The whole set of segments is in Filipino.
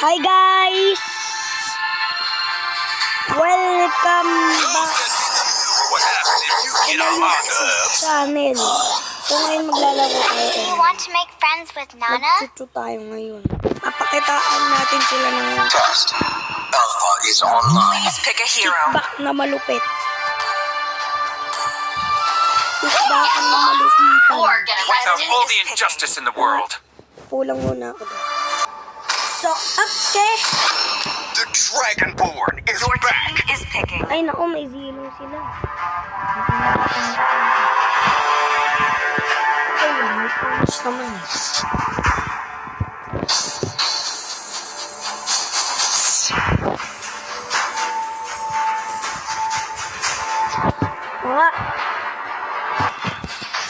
Hi guys! Welcome back What happens if you get on my nerves? channel. So ngayon maglalaro tayo. Do you want to make friends with Nana? Magtutu tayo ngayon. Papakitaan natin sila ng Test. Alpha is online. Please pick a hero. kickback na malupit. Kickback na malupitan. Without all the injustice in the world. Pulang muna ako doon. So, okay. The Dragonborn is Your back. team is picking. Ay, naku, may zero sila. Ay, may pulis naman eh.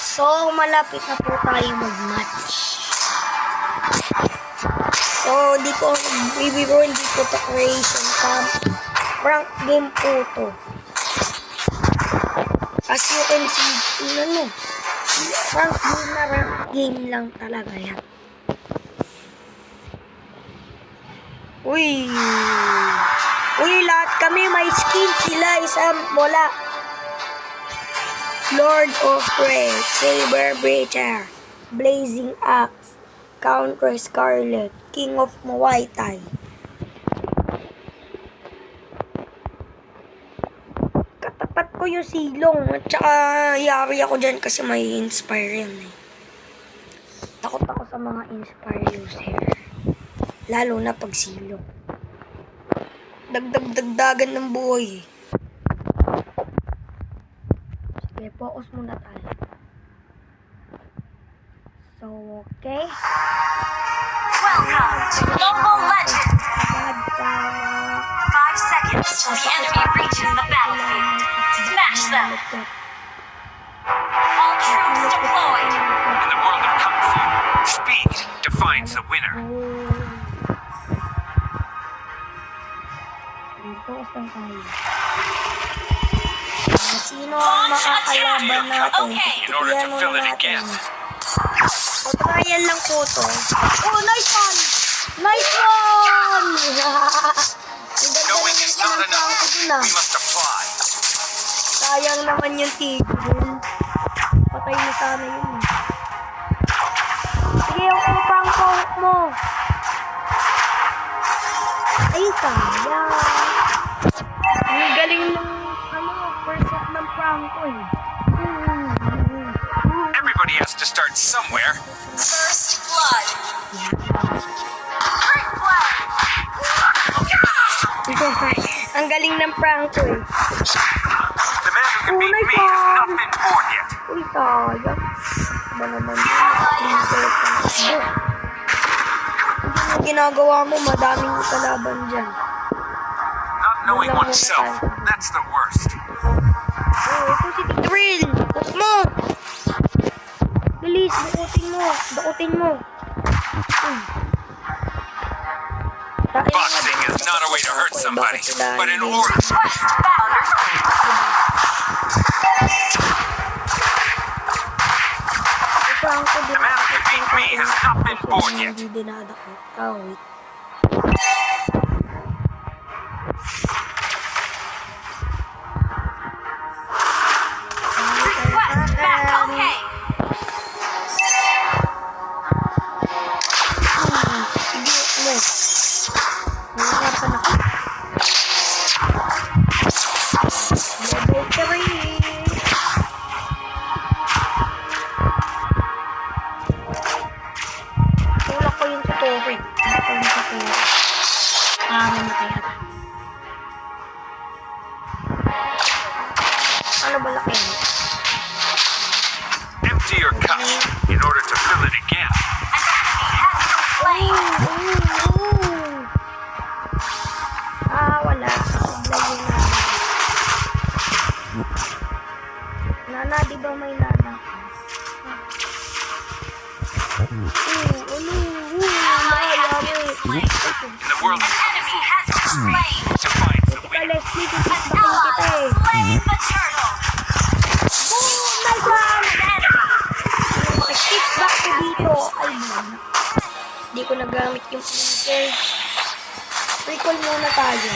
So, malapit na po tayo mag-match. So, di po, baby bro, hindi po to creation camp. Rank game po to. As you can see, ano no, rank game na rank game lang talaga yan. Uy! Uy, lahat kami may skin sila, isang wala. Lord of Red, Saber Breacher, Blazing Axe, Counter Scarlet, King of Muay Thai. Katapat ko yung silong at saka yari ako dyan kasi may inspire yan eh. Takot ako sa mga inspire user. Lalo na pag silong. Dagdag-dagdagan ng buhay eh. Sige, focus muna tayo. Okay. Welcome to Mobile Legends. Five seconds till the enemy reaches the battlefield. Smash them. All troops deployed. In the world of Kung Fu, speed defines the winner. Focus lang tayo. Sino ang makakalaban natin? Okay. In order to fill it again. O, trial lang po to. Oh, nice one! Nice one! Ang ganda naman dun ah. Sayang naman yung tigil. Patay mo sana yun. eh. Sige, yung upang count mo. Ay, sayang. Ang galing ng, ano, first ng Franco eh. Everybody has to start somewhere. Ang galing ng eh. The man who can Oh, yet. Uy, sayang. Ba naman yun? Mo ginagawa mo, madaming kalaban dyan. Not knowing oneself, that's the worst. Oh, ito si Drill! Hook mo! Bilis, bukutin mo. Bukutin mo. Boxing is not a way to hurt somebody, but in order Quest boundary. Ito ang ko The man who beat me has not been born yet. Oh, wait. daw may lalakas. Ooh, ano? Ooh, malapit. The world an enemy has been slain. To find the winner. Alex, dito sa kita eh. Slain the turtle. Boom! Nagwan! Kick back ko dito. Ay, man. Ko nagamit yung pinter. Recall muna tayo.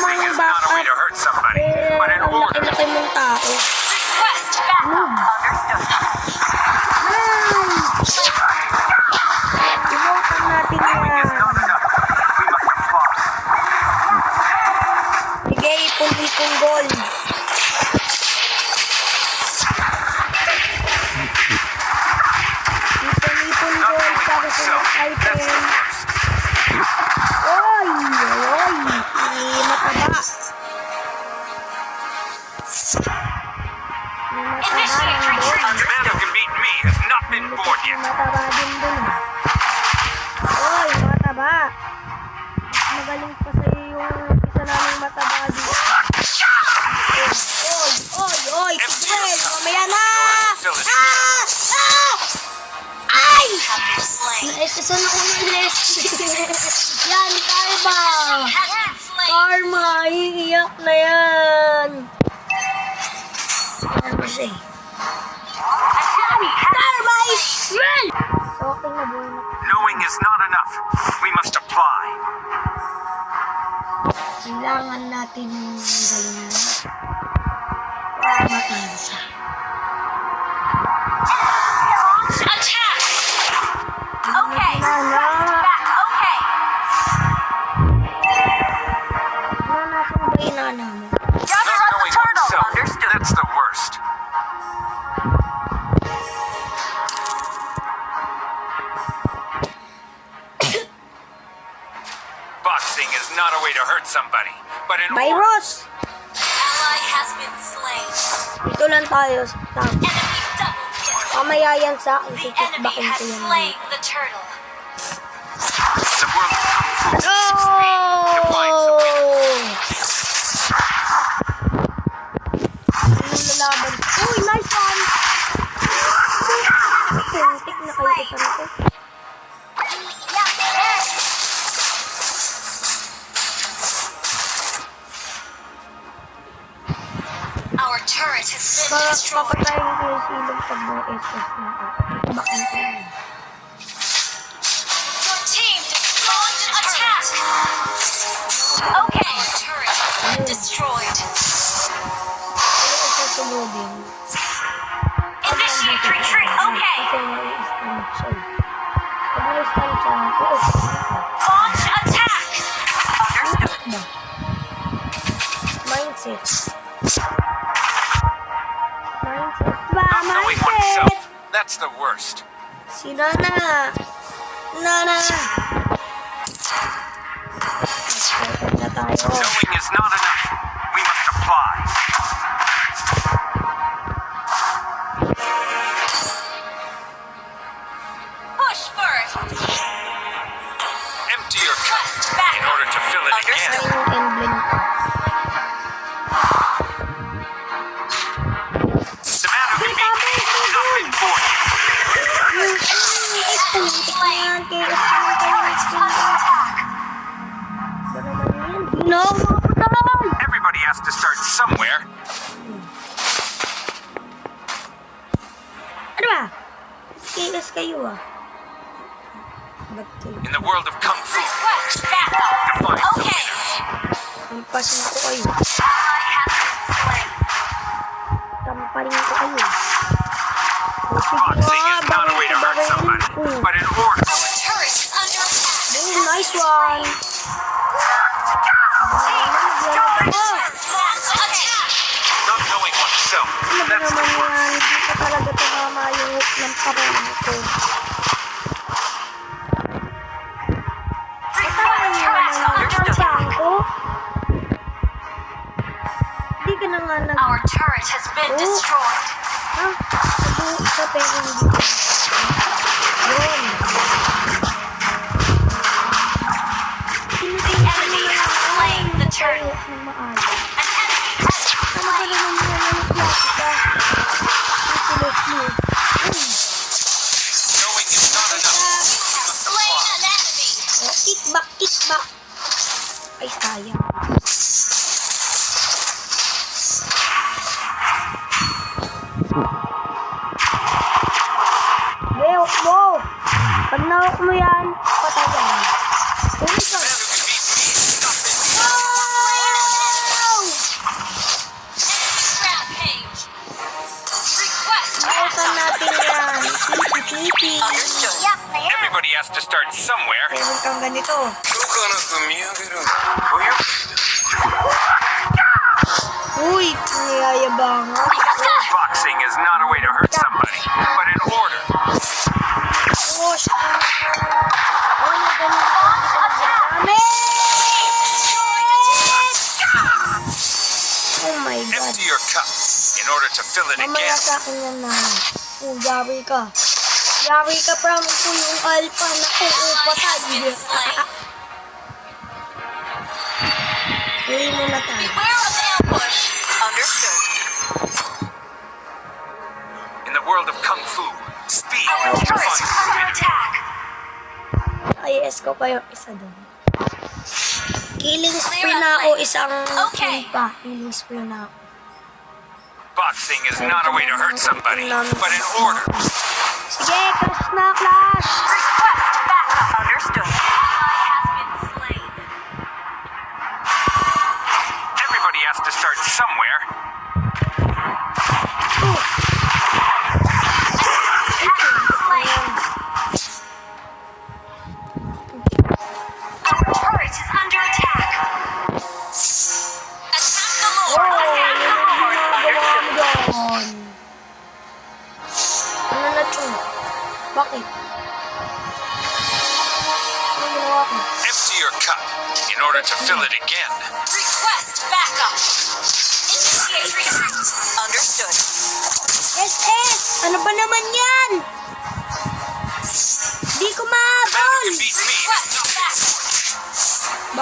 my Karma! Karma! Iiyak na yan! Karma siya eh. Karma is real! Knowing is not enough. We must apply. Kailangan natin yung galingan. tayo. Tapos, mamaya yan sa akin. Kikitbakin ko yan. The turtle. No! turret has been Your team destroyed an attack! Si Knowing is not enough. We must apply. Opa. Mamaya again. sa akin yan na. Oh, yari ka. Yari ka, promise ko yung alpha na kung. Been slain. Huli muna tayo. Understood. In the world of kung fu, speed Our turret defines is under attack. IS ko pa yung isa doon. Killing spree na ako isang Okay. pa. Killing spree na ako. Boxing is not a way to hurt somebody, but an order.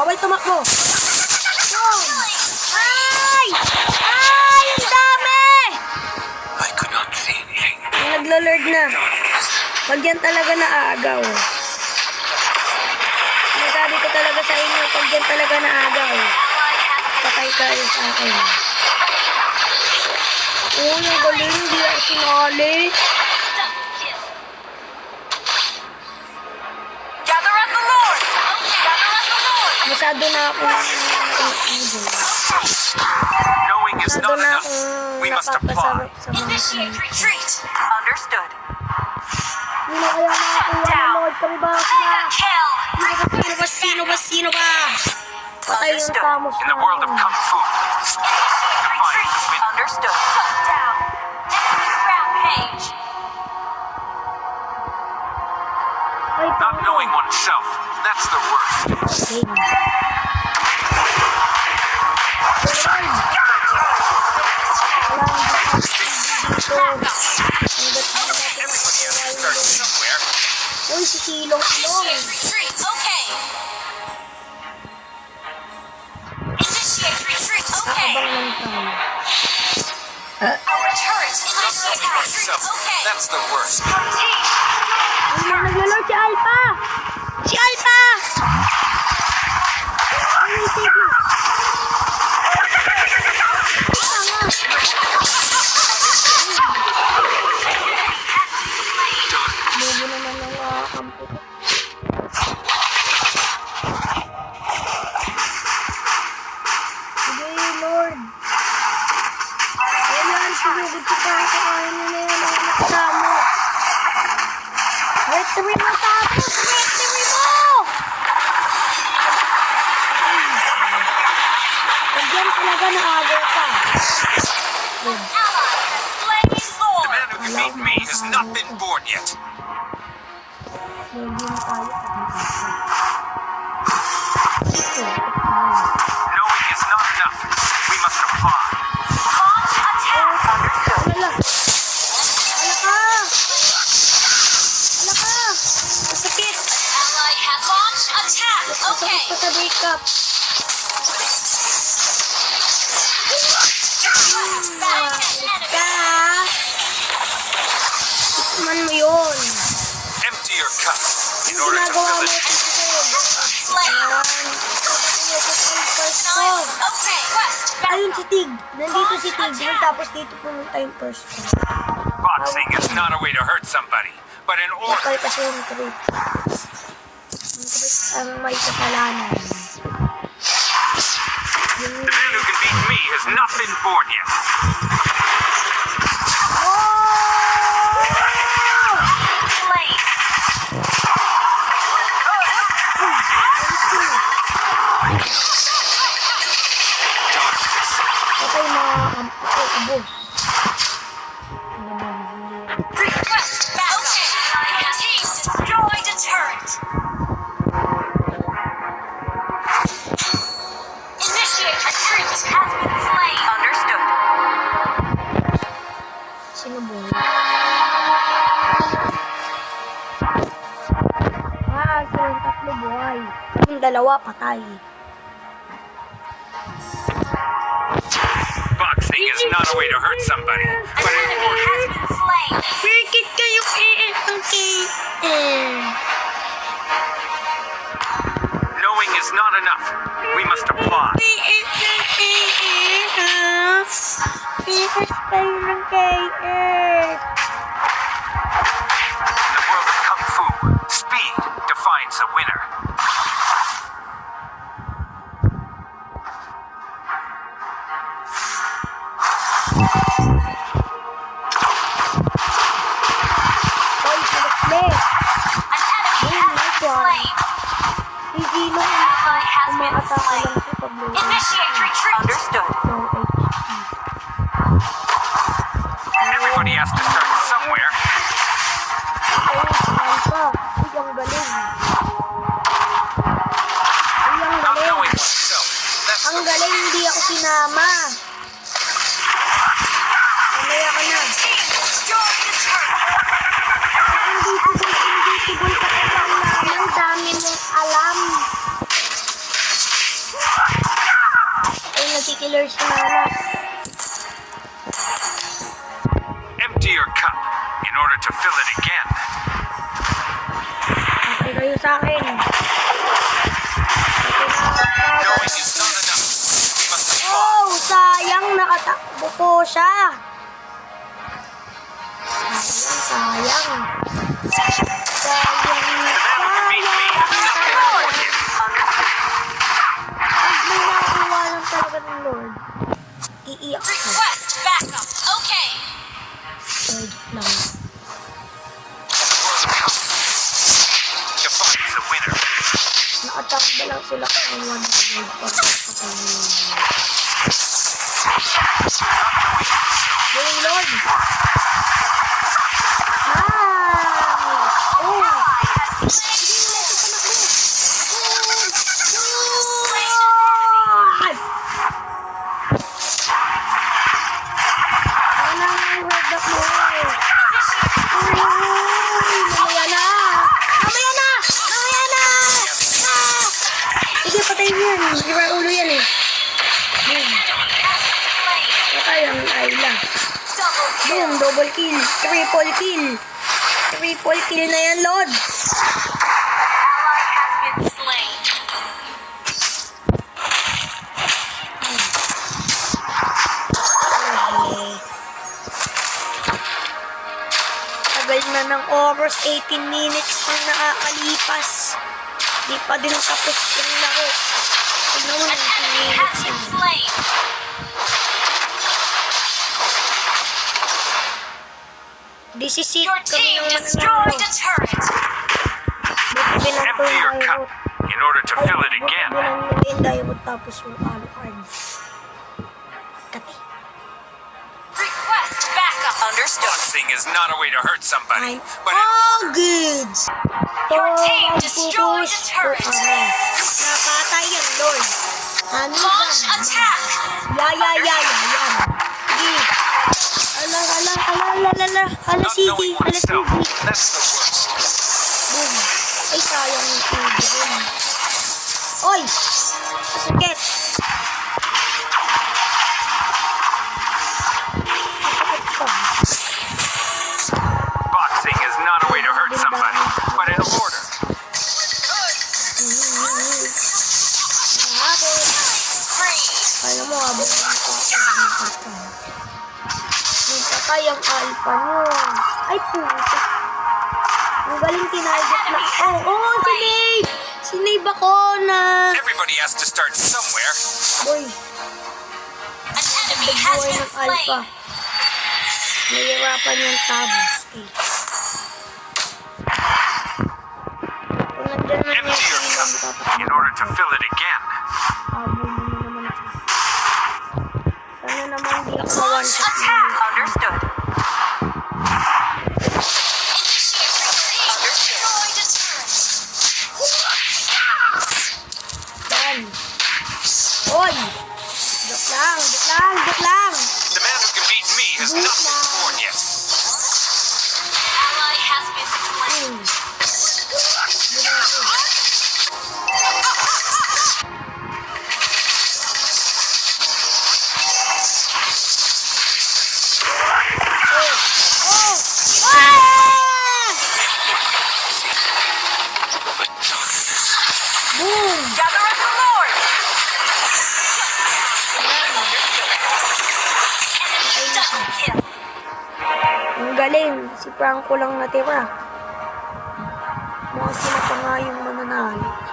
Bawal tumakbo. Ay! Ay! Ang dami! I could not see anything. Naglo-lord na. Pag yan talaga naagaw. Sinasabi ko talaga sa inyo, pag yan talaga been Patay ka rin sa akin. Oo, yung galing. Hindi ako sinali. Masyado na ako Knowing is Masyado not enough. We must napapasarap apply. Initiate retreat. Understood. Hindi na kaya makakuha ng Lord kami ba? Mega kill. Sino ba? Sino ba? Sino ba? Patay yung tamos In the world of kung fu, speed defines Retreat. win. Understood. Shut down. Enemy rampage. Ay, Not knowing oneself, that's the worst. Uy, si Silong Ilong. Initiate retreat. Okay. Initiate retreat. Okay. Nakabang lang tayo. Our turret is under Knowing attack. oneself, Okay. that's the worst. Team. Ay, na, naglalord si Alpha! Nandito si Tig. Yun, tapos dito pumunta yung first one. Boxing is not a way to hurt somebody, but in order. Bakal kasi yung trip. Yung trip ang may kasalanan. Dalawa patay. Boxing is not a way to hurt somebody, An but in enemy order. has been slain. Bakit kayo eh Knowing is not enough. We must apply. Bakit umaatake lang si Pablo. Initiate retreat. Understood. No HP. Po siya. Sayang, sayang. Sayang, may nakuha lang talaga ng Lord, iiyak ka. Request backup. Okay. Lord lang. Nakatakbo lang sila kung one Lord para 哎呦我 Triple kill. Triple kill na yan, Lord. Tagal na ng oras, 18 minutes na nakakalipas. Di pa din tapos yung laro. Ano mo, An 19 enemy has minutes been na. slain. This is it. Your Kami team yung destroyed mananalo. a turret. Buti binangko Empty your yung cup diamond. in order to Ay, fill it buti again. binangko yung diamond tapos yung alucard. Kati. Request backup. Understood. Boxing is not a way to hurt somebody, I'm but in all good. Your So, team destroyed a magpupush turret. po kami. Napatay yan, Lord. Ano Launch ba? attack. Ya, ya, ya, ya, yan. Ala, ala, ala, ala, ala, ala, sige, ala, sige. Boom. Ay, sayang yung. Boom. Oy! Masakit. boy. An enemy has been slain. Nahirapan yung tabs. Eh. Empty your cup in order to fill it again. Sana naman di ka one shot. Understood. Ang galing. Si Franco lang natira. Mukhang sila pa nga yung mananalo.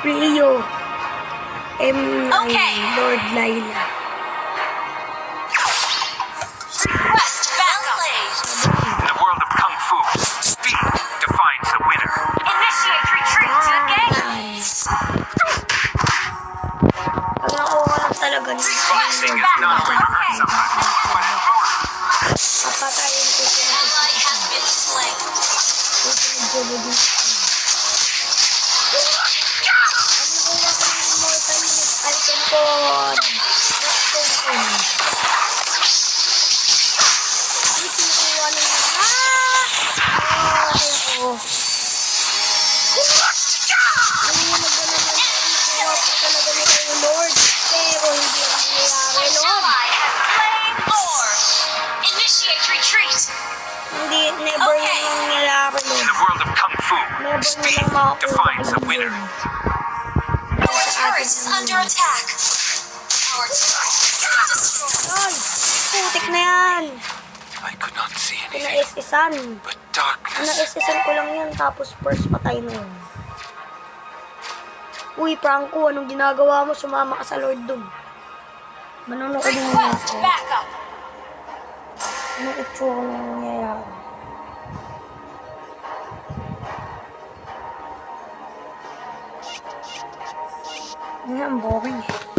Priyo M. Okay. Lord Laila. later. Our turret is under attack. Our turret has destroyed. Putik na yan. I could not see anything. Inaisisan. But darkness. Ano is Inaisisan ko lang yan. Tapos first patay na yun. Uy, Franco, anong ginagawa mo? Sumama ka sa Lord Doom. Manunod ka din mo. Request! Ano itsura na nangyayari? I'm that boring?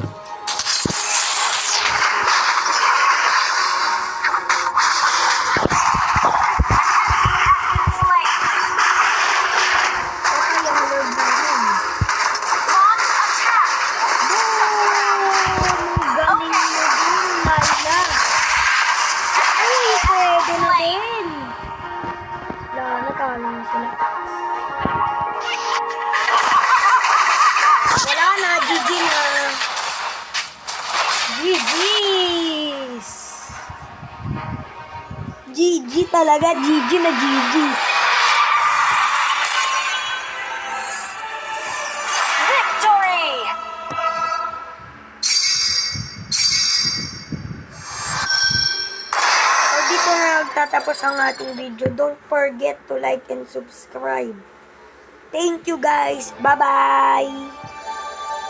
talaga GG na GG. Victory! Dito na nagtatapos ang ating video. Don't forget to like and subscribe. Thank you guys. Bye-bye!